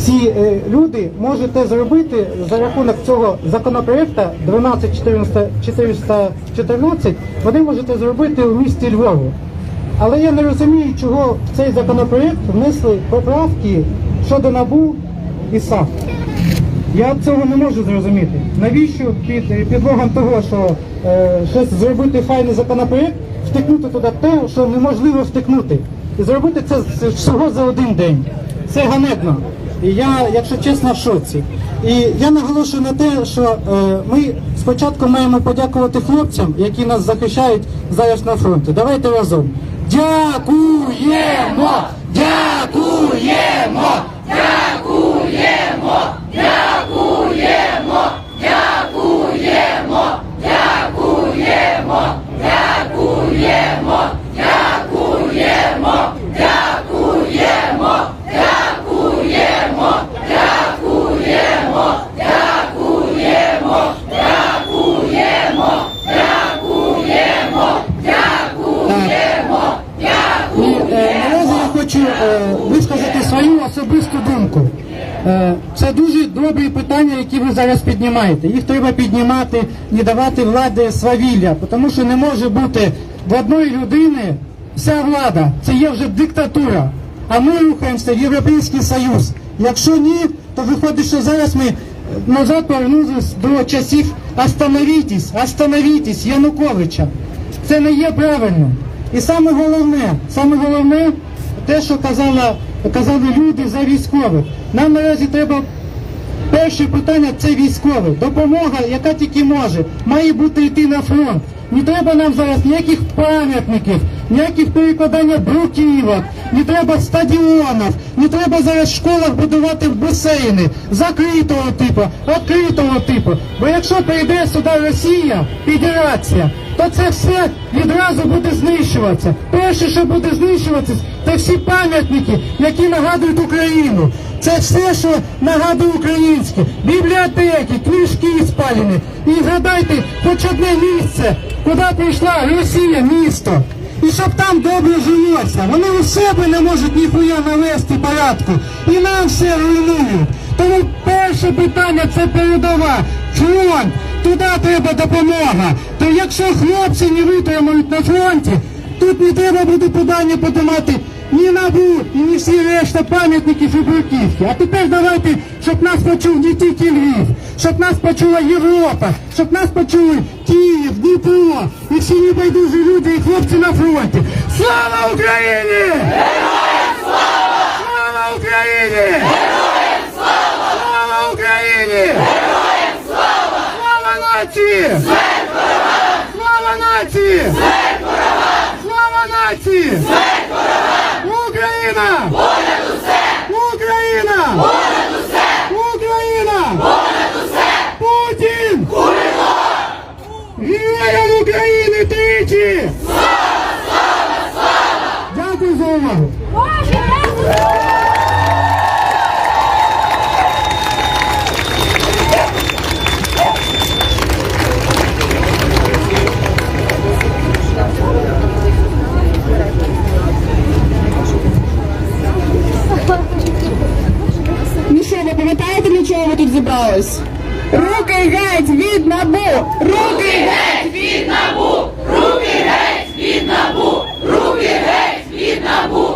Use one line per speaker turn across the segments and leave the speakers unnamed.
всі е, люди можете зробити за рахунок цього законопроекту 12414, вони можете зробити у місті Львові. Але я не розумію, чого в цей законопроект внесли поправки щодо НАБУ і САП. Я цього не можу зрозуміти. Навіщо під під вогом того, що е, щось зробити файний законопроект, втикнути туди те, що неможливо втикнути. І зробити це всього за один день. Це ганебно. І я, якщо чесно, в шоці. І я наголошую на те, що е, ми спочатку маємо подякувати хлопцям, які нас захищають зараз на фронті. Давайте разом. Дякуємо! Дякуємо! І думку. Е, це дуже добрі питання, які ви зараз піднімаєте. Їх треба піднімати, не давати влади свавілля, тому що не може бути в одної людини вся влада. Це є вже диктатура. А ми рухаємося в Європейський Союз. Якщо ні, то виходить, що зараз ми назад повернулися до часів «Остановітесь, остановітесь» Януковича. Це не є правильно. І саме головне, саме головне, те, що казала, казали люди за військових. Нам наразі треба перше питання це військове. Допомога, яка тільки може, має бути йти на фронт. Не треба нам зараз ніяких пам'ятників, ніяких перекладання бруківок, не треба стадіонів, не треба зараз в школах будувати басейни закритого типу, відкритого типу. Бо якщо прийде сюди Росія, Федерація, то це все відразу буде знищуватися. Перше, що буде знищуватися, це всі пам'ятники, які нагадують Україну. Це все, що нагадує українське. Бібліотеки, книжки спалені. І згадайте хоч одне місце, куди прийшла Росія, місто. І щоб там добре жилося. Вони у себе не можуть ніхуя навести порядку. І нам все руйнують. Тому перше питання це передова. Фронт. Туди треба допомога. То якщо хлопці не витримають на фронті, тут не треба буде подання подимати ні НАБУ, ні всі решта пам'ятників і бруківки. А тепер давайте, щоб нас почув не тільки Львів, щоб нас почула Європа, щоб нас почули Київ, Дніпро і всі небайдужі люди і хлопці на фронті. Слава Україні! Героям слава! Слава Україні! Героям слава! Слава Україні! Героям нації! Смерть ворогам! Слава нації! Смерть ворогам! Слава нації! Україна! Понад усе! Україна! Понад усе! Україна! Понад усе! Путін! Курило! Героям України тричі!
Ви? Руки геть від набу! Руки геть від набу! Руки геть від набу! Руки геть від набу!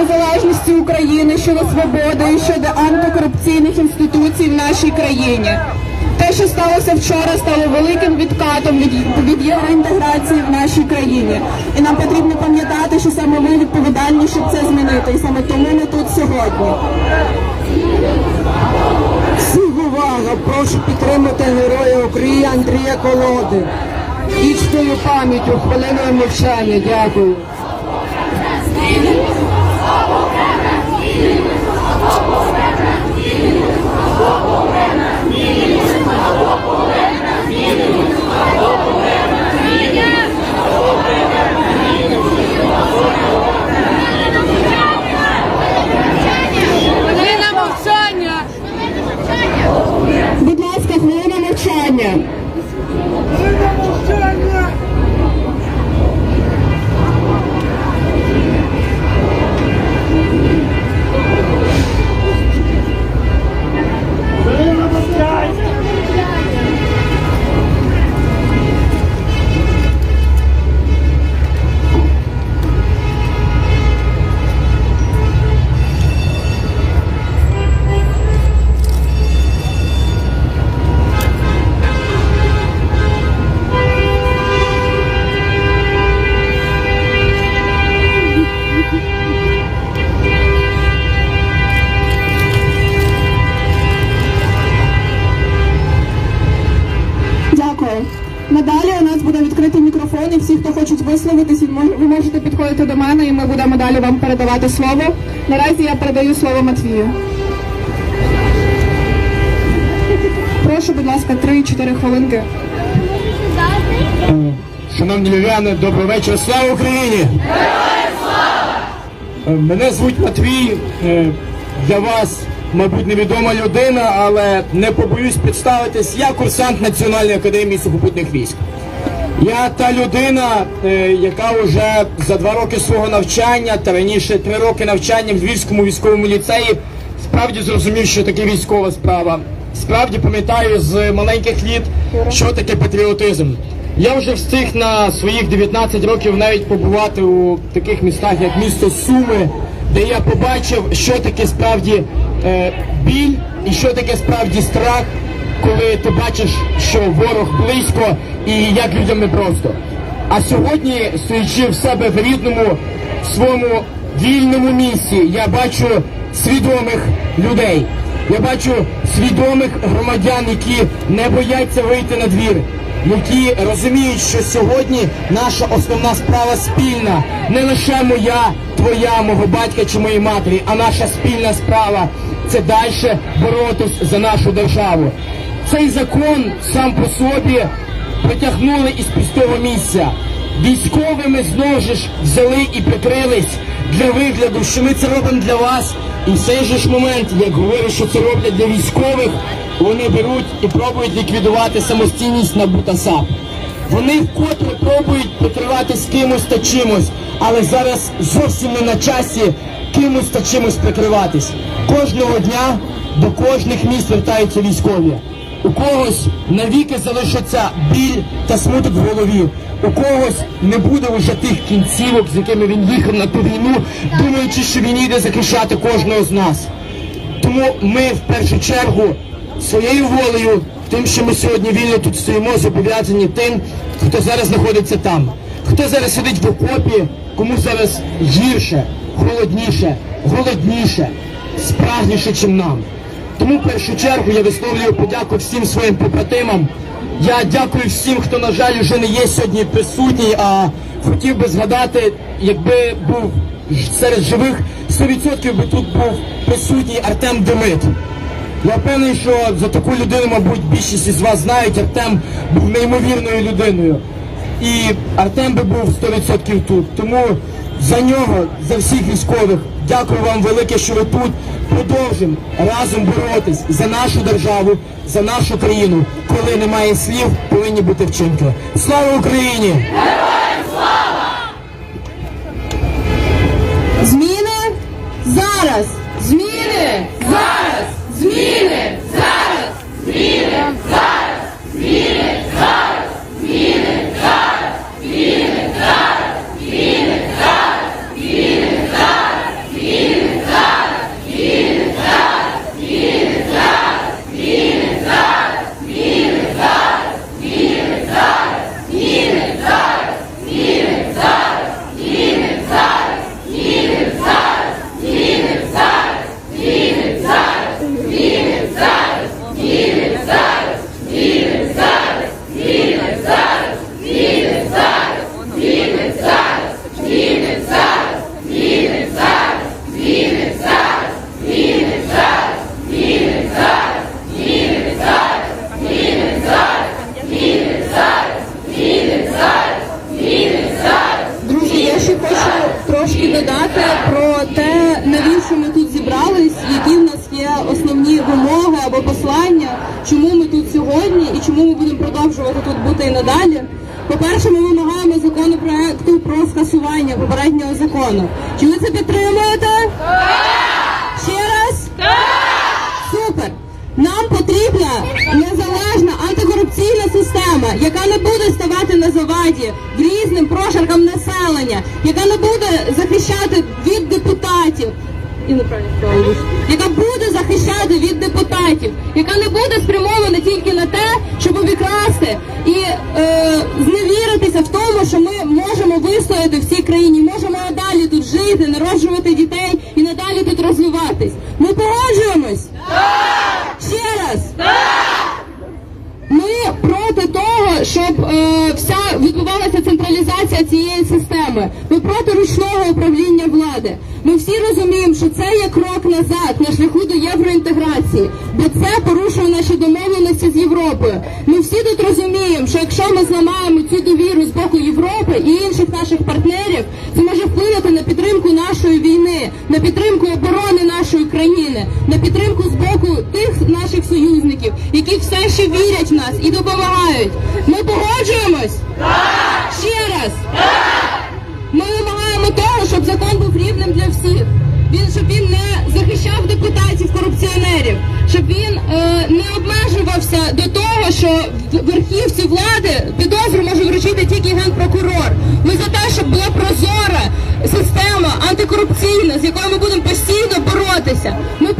Незалежності України, щодо свободи і щодо антикорупційних інституцій в нашій країні. Те, що сталося вчора, стало великим відкатом від, від євроінтеграції в нашій країні. І нам потрібно пам'ятати, що саме ми відповідальні, щоб це змінити. І саме тому ми тут сьогодні.
Всіх увага! Прошу підтримати героя України Андрія Колоди. Вічною пам'яттю, хвилиною мовчання. Дякую.
Хто хочуть висловитись, ви можете підходити до мене, і ми будемо далі вам передавати слово. Наразі я передаю слово Матвію. Прошу, будь ласка, 3-4 хвилинки.
Шановні львів'яни, добрий вечір. Слава Україні! Мене звуть Матвій. Е, Для вас, мабуть, невідома людина, але не побоюсь представитись. Я курсант Національної академії сухопутних військ. Я та людина, е, яка вже за два роки свого навчання та раніше три роки навчання в Львівському військовому ліцеї справді зрозумів, що таке військова справа. Справді пам'ятаю з маленьких літ, що таке патріотизм. Я вже встиг на своїх 19 років навіть побувати у таких містах, як місто Суми, де я побачив, що таке справді е, біль і що таке справді страх коли ти бачиш, що ворог близько і як людям непросто. А сьогодні, стоячи в себе в рідному, в своєму вільному місці, я бачу свідомих людей. Я бачу свідомих громадян, які не бояться вийти на двір, які розуміють, що сьогодні наша основна справа спільна, не лише моя, твоя, мого батька чи моєї матері, а наша спільна справа це далі боротись за нашу державу. Цей закон сам по собі притягнули із пустого місця. Військовими знову ж взяли і прикрились для вигляду, що ми це робимо для вас. І в цей же ж момент, як говорять, що це роблять для військових, вони беруть і пробують ліквідувати самостійність НАБУ та САП. Вони вкотре пробують прикриватись кимось та чимось, але зараз зовсім не на часі кимось та чимось прикриватись. Кожного дня до кожних міст вертаються військові. У когось навіки залишиться біль та смуток в голові. У когось не буде вже тих кінцівок, з якими він їхав на ту війну, думаючи, що він йде захищати кожного з нас. Тому ми в першу чергу своєю волею, тим, що ми сьогодні вільно тут стоїмо, зобов'язані тим, хто зараз знаходиться там, хто зараз сидить в окопі, кому зараз гірше, холодніше, голодніше, спрагніше, чим нам. Тому в першу чергу я висловлюю подяку всім своїм побратимам. Я дякую всім, хто, на жаль, вже не є сьогодні присутній, а хотів би згадати, якби був серед живих 100% би тут був присутній Артем Демит. Я впевнений, що за таку людину, мабуть, більшість із вас знають, Артем був неймовірною людиною. І Артем би був 100% тут. Тому за нього, за всіх військових, дякую вам велике, що ви тут. Продовжимо разом боротись за нашу державу, за нашу країну. Коли немає слів, повинні бути вчинки. Слава Україні!
Зміни зараз! Зміни зараз! Зміни зараз! Сьогодні і чому ми будемо продовжувати тут бути і надалі. По-перше, ми вимагаємо законопроекту про скасування попереднього закону. Чи ви це підтримуєте? Ще раз? Супер! Нам потрібна незалежна антикорупційна система, яка не буде ставати на заваді різним прошаркам населення, яка не буде захищати від депутатів. І неправильно надалі народжувати дітей і надалі тут розвиватись. Ми погоджуємось. Ще раз. Ми проти того, щоб е, вся відбувалася централізація цієї системи. Ми проти ручного управління влади. Ми всі розуміємо, що це є крок назад на шляху до євроінтеграції, бо це порушує наші домовленості з Європою. Ми всі тут розуміємо, що якщо ми зламаємо цю довіру з боку Європи і інших наших партнерів, це може вплинути на підтримку нашої війни, на підтримку оборони нашої країни, на підтримку з боку тих наших союзників, які все ще вірять в нас і допомагають. Ми погоджуємось? Ще раз. Ми вимагаємо того, щоб закон був рівним для всіх. Він щоб він не захищав депутатів корупціонерів, щоб він е, не обмежувався до того, що верхівці влади підозру може вручити тільки генпрокурор. Ми за те, щоб була прозора система антикорупційна, з якою ми будемо постійно боротися. Ми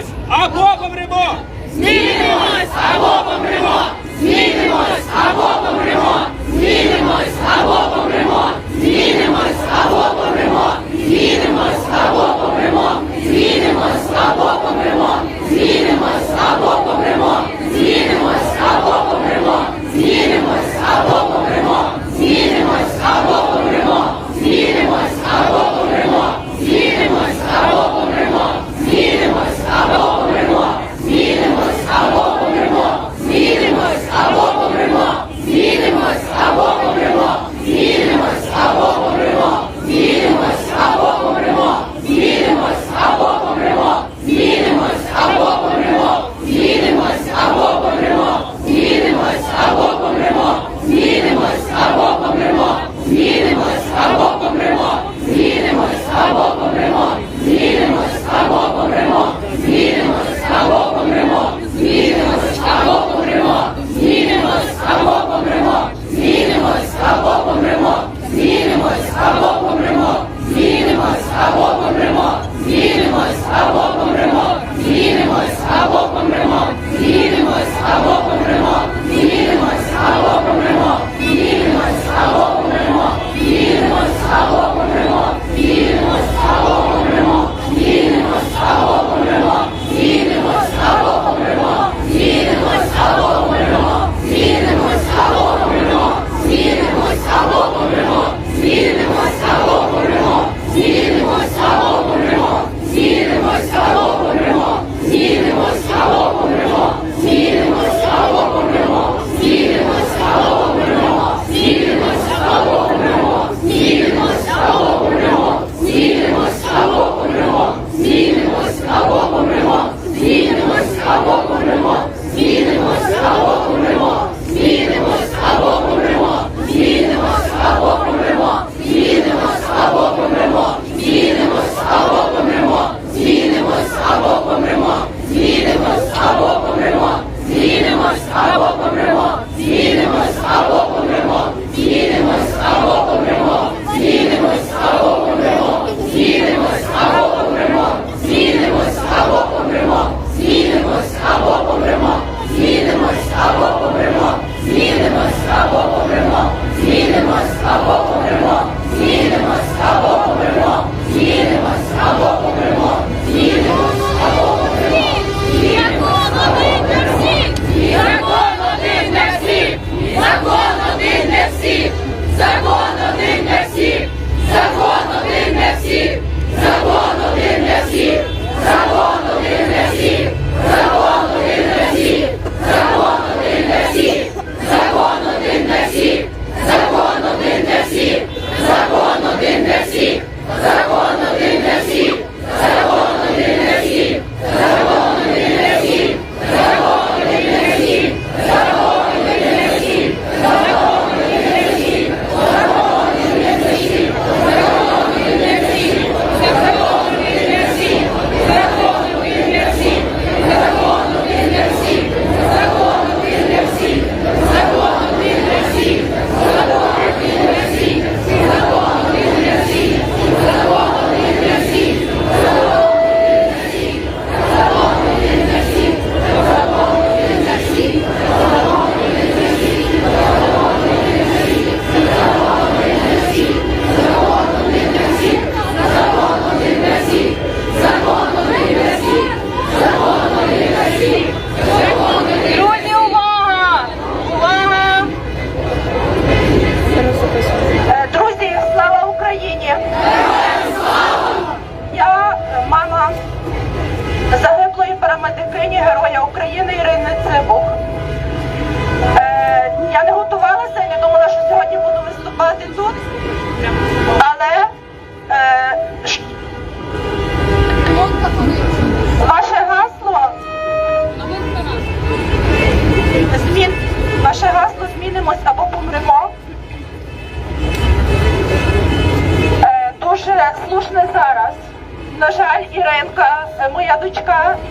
Змінимось або помремо! Змінимось або помремо! Змінимось або помремо! Змінимось або помремо! Змінимось або помремо! Змінимось або помремо! Змінимось або помремо! Змінимось або Music.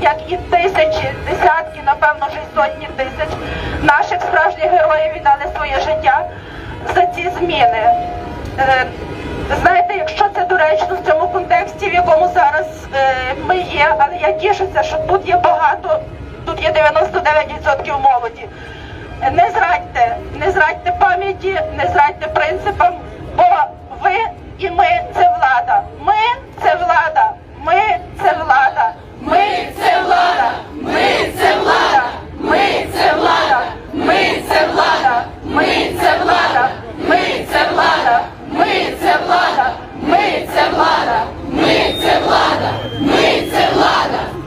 Як і тисячі, десятки, напевно, вже й сотні тисяч наших справжніх героїв віддали своє життя за ці зміни. Е, Знаєте, якщо це доречно в цьому контексті, в якому зараз е, ми є, але я тішуся, що тут є багато, тут є 99% молоді. Не зрадьте, не зрадьте пам'яті, не зрадьте принципам, бо ви і ми це влада. Ми це влада. Ми це влада. Ми це влада. Ми це влада. Ми це влада. Ми це влада. Ми це влада. Ми це влада. Ми це влада. Ми це влада. Ми це влада. Ми це влада.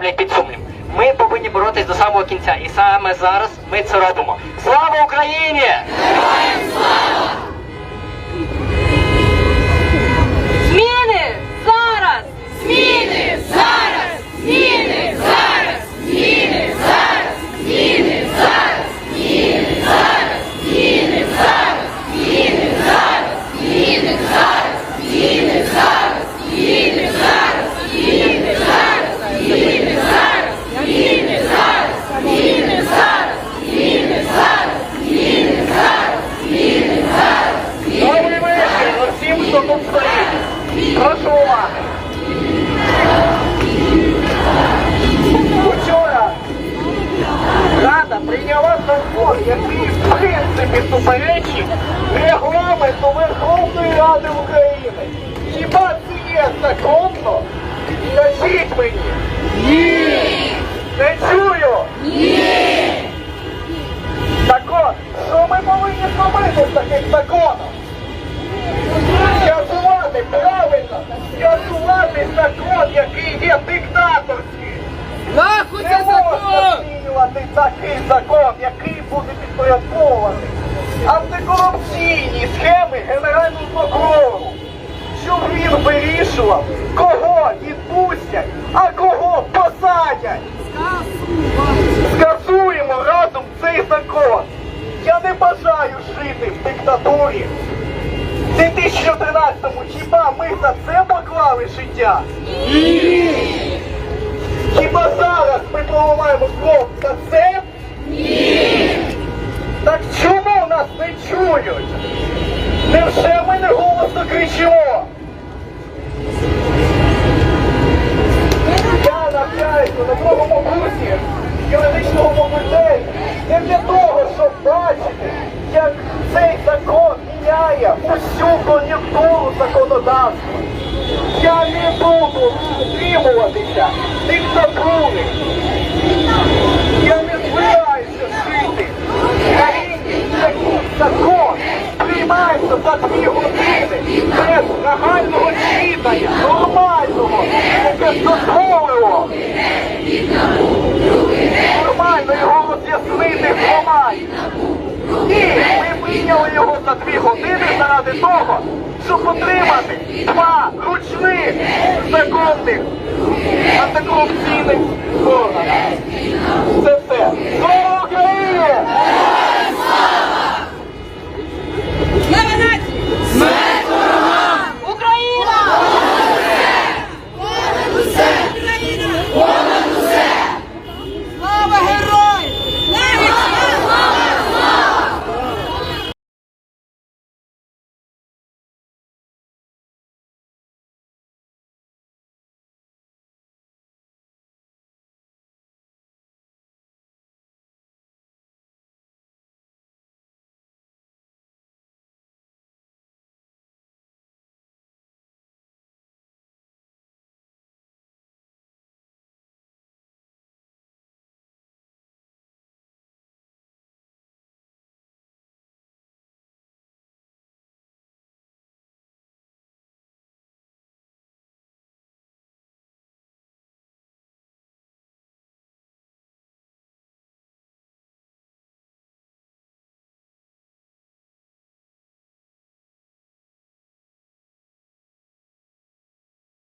Ставлять під сумнів. Ми повинні боротись до самого кінця, і саме зараз ми це робимо. Слава Україні!
Героям слава! Зміни зараз! Зміни зараз! Зміни
закон, який в принципі суперечить регламенту Верховної Ради України. Хіба це є законно? Скажіть мені. Ні! Не чую! Ні! Так от, що ми повинні зробити з таким законом? Скасувати, правильно, скасувати закон, який є диктаторський.
Нахуй
Не можна змінювати такий закон, який буде підпорядкований. Антикорупційні схеми Генерального прокурору. Щоб він вирішував, кого відпустять, а кого посадять. Скасуємо разом цей закон. Я не бажаю жити в диктатурі. В 2013-му хіба ми за це поклали життя? Ні! Хіба зараз ми проливаємо кров за це? Ні! Так чому нас не чують? Невже ми не голосно кричимо? Я навчаюся на другому курсі юридичного факультету не для того, щоб бачити, як цей закон міняє усю кон'юнктуру законодавства. Я не буду утримуватися диктатури. Я не збираюся жити в країні, в приймається за дві години без загального читання, нормального, яке дозволило нормально його роз'яснити громаді. Ми прийняли його за дві години заради того, щоб отримати два ручних законних антикорупційних органи. Це все. Слава Україні!